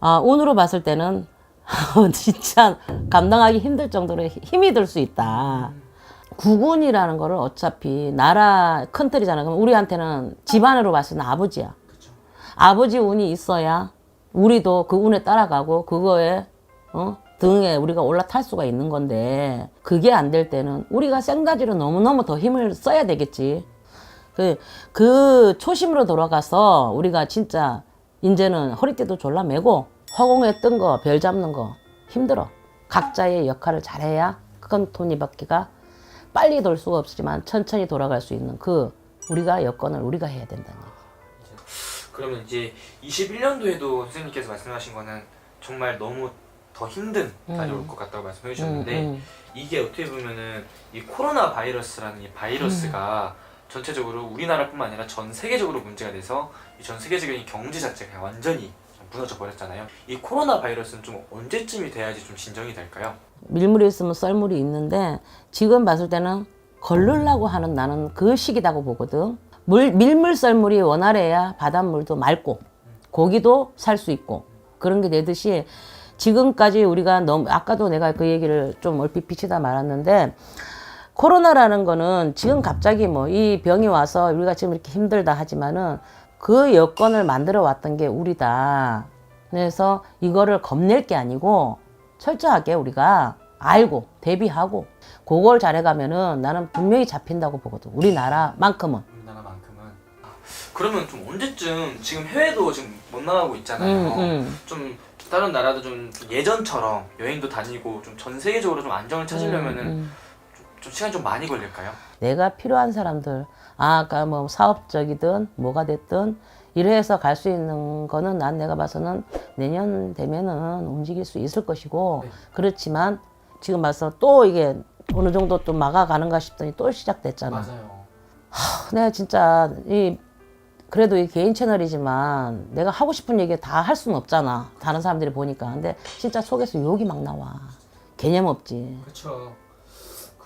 아, 운으로 봤을 때는 진짜 감당하기 힘들 정도로 힘이 들 수 있다. 국운이라는 거를 어차피 나라 큰 틀이잖아. 그럼 우리한테는 집안으로 봤을 때는 아버지야. 아버지 운이 있어야 우리도 그 운에 따라가고 그거에 어? 등에 우리가 올라탈 수가 있는 건데 그게 안 될 때는 우리가 생가지로 너무너무 더 힘을 써야 되겠지. 그, 그 초심으로 돌아가서 우리가 진짜 이제는 허리띠도 졸라 매고 허공에 뜬 거, 별 잡는 거 힘들어. 각자의 역할을 잘해야 큰 돈이받기가 빨리 돌 수가 없지만 천천히 돌아갈 수 있는 그 우리가 여건을 우리가 해야 된다는 얘기. 그러면 이제 21년도에도 선생님께서 말씀하신 거는 정말 너무 더 힘든 날이 올 것 같다고 말씀해 주셨는데 음, 음. 이게 어떻게 보면은 이 코로나 바이러스라는 이 바이러스가 전체적으로 우리나라뿐만 아니라 전 세계적으로 문제가 돼서 이전 세계적인 경제 자체가 완전히 무너져 버렸잖아요. 이 코로나 바이러스는 좀 언제쯤이 돼야지 좀 진정이 될까요? 밀물이 있으면 썰물이 있는데 지금 봤을 때는 걸르려고 하는 나는 그 시기다고 보거든. 물, 밀물 썰물이 원활해야 바닷물도 맑고 고기도 살 수 있고 그런 게 되듯이 지금까지 우리가 너무 아까도 내가 그 얘기를 좀 얼핏 비치다 말았는데 코로나라는 거는 지금 갑자기 뭐 이 병이 와서 우리가 지금 이렇게 힘들다 하지만은 그 여건을 만들어 왔던 게 우리다. 그래서 이거를 겁낼 게 아니고 철저하게 우리가 알고 대비하고 그걸 잘해가면은 나는 분명히 잡힌다고 보거든. 우리나라만큼은. 우리나라만큼은 아, 그러면 좀 언제쯤 지금 해외도 지금 못 나가고 있잖아요. 음, 음. 좀 다른 나라도 좀 예전처럼 여행도 다니고 좀 전 세계적으로 좀 안정을 찾으려면은 음. 좀 시간 좀 많이 걸릴까요? 내가 필요한 사람들, 아, 아까 뭐 사업적이든 뭐가 됐든 이래서 갈 수 있는 거는 난 내가 봐서는 내년 되면은 움직일 수 있을 것이고 네. 그렇지만 지금 봐서 또 이게 어느 정도 또 막아가는가 싶더니 또 시작됐잖아. 맞아요. 내가 진짜 이 그래도 이 개인 채널이지만 내가 하고 싶은 얘기 다 할 수는 없잖아. 다른 사람들이 보니까. 근데 진짜 속에서 욕이 막 나와. 개념 없지. 그렇죠.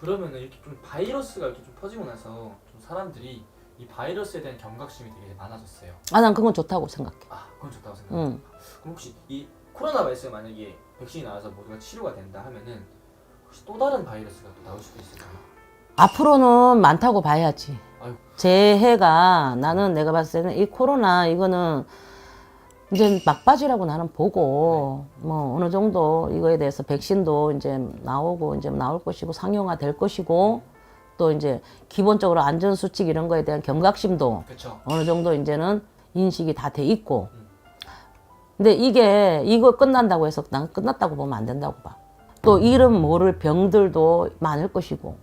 그러면은 이렇게 좀 바이러스가 이렇게 좀 퍼지고 나서 좀 사람들이 이 바이러스에 대한 경각심이 되게 많아졌어요. 아, 난 그건 좋다고 생각해. 아, 그건 좋다고 생각해요. 응. 그럼 혹시 이 코로나 바이러스가 만약에 백신이 나와서 모두가 치료가 된다 하면은 혹시 또 다른 바이러스가 또 나올 수도 있을까요? 앞으로는 많다고 봐야지. 아유. 재해가 나는 내가 봤을 때는 이 코로나 이거는 이제 막바지라고 나는 보고 뭐 어느 정도 이거에 대해서 백신도 이제 나오고 이제 나올 것이고 상용화 될 것이고 또 이제 기본적으로 안전 수칙 이런 거에 대한 경각심도 그렇죠. 어느 정도 이제는 인식이 다 돼 있고. 근데 이게 이거 끝난다고 해서 난 끝났다고 보면 안 된다고 봐. 또 이름 모를 병들도 많을 것이고,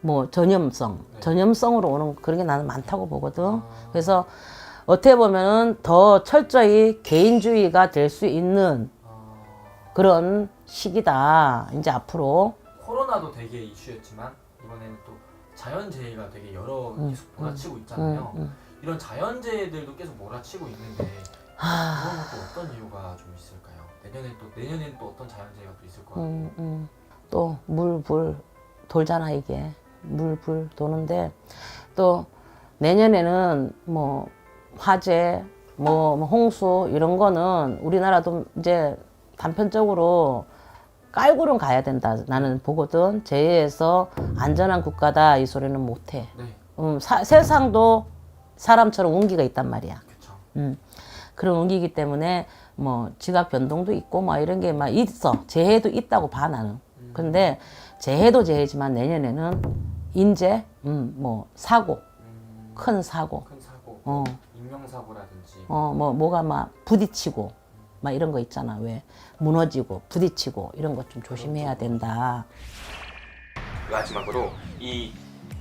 뭐 전염성, 전염성으로 오는 그런 게 나는 많다고 보거든. 그래서 어떻게 보면은 더 철저히 개인주의가 될 수 있는 그런 시기다. 이제 앞으로. 코로나도 되게 이슈였지만 이번에는 또 자연재해가 되게 여러 계속 몰아치고 있잖아요. 음, 음. 이런 자연재해들도 계속 몰아치고 있는데 하, 그런 것도 어떤 이유가 좀 있을까요? 내년에 또 내년에는 또 어떤 자연재해가 또 있을 것 같아요. 음, 음. 또 물, 불 돌잖아 이게 물, 불 도는데 또 내년에는 뭐 화재, 뭐, 뭐 홍수 이런 거는 우리나라도 이제 단편적으로 깔고는 가야 된다. 나는 보거든. 재해에서 안전한 국가다. 이 소리는 못해. 네, 음, 사- 세상도 사람처럼 운기가 있단 말이야. 그렇죠. 음, 그런 운기이기 때문에 뭐 지각 변동도 있고 뭐 이런 게 막 있어. 재해도 있다고 봐 나는. 근데 재해도 재해지만 내년에는 인재, 음, 뭐 사고, 음, 큰 사고, 큰 사고, 어, 인명사고라든지 어, 뭐 뭐가 막 부딪히고 막 이런 거 있잖아. 왜 무너지고 부딪히고 이런 것 좀 조심해야 된다. 마지막으로 이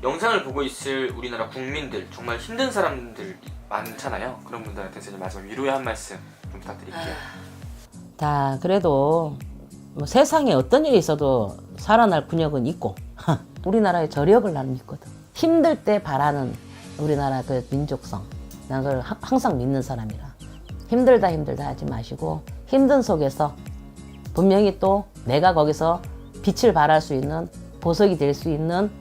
영상을 보고 있을 우리나라 국민들 정말 힘든 사람들 많잖아요. 그런 분들한테 이제 마지막 위로의 한 말씀 좀 부탁드릴게요. 자, 그래도 뭐 세상에 어떤 일이 있어도 살아날 근육은 있고 우리나라의 저력을 나는 믿거든. 힘들 때 바라는 우리나라 그 민족성. 난 그걸 하- 항상 믿는 사람이라. 힘들다 힘들다 하지 마시고 힘든 속에서 분명히 또 내가 거기서 빛을 발할 수 있는 보석이 될 수 있는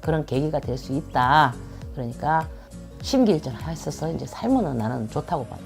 그런 계기가 될 수 있다. 그러니까 심기일전 하셔서 이제 살면은 나는 좋다고 봤다.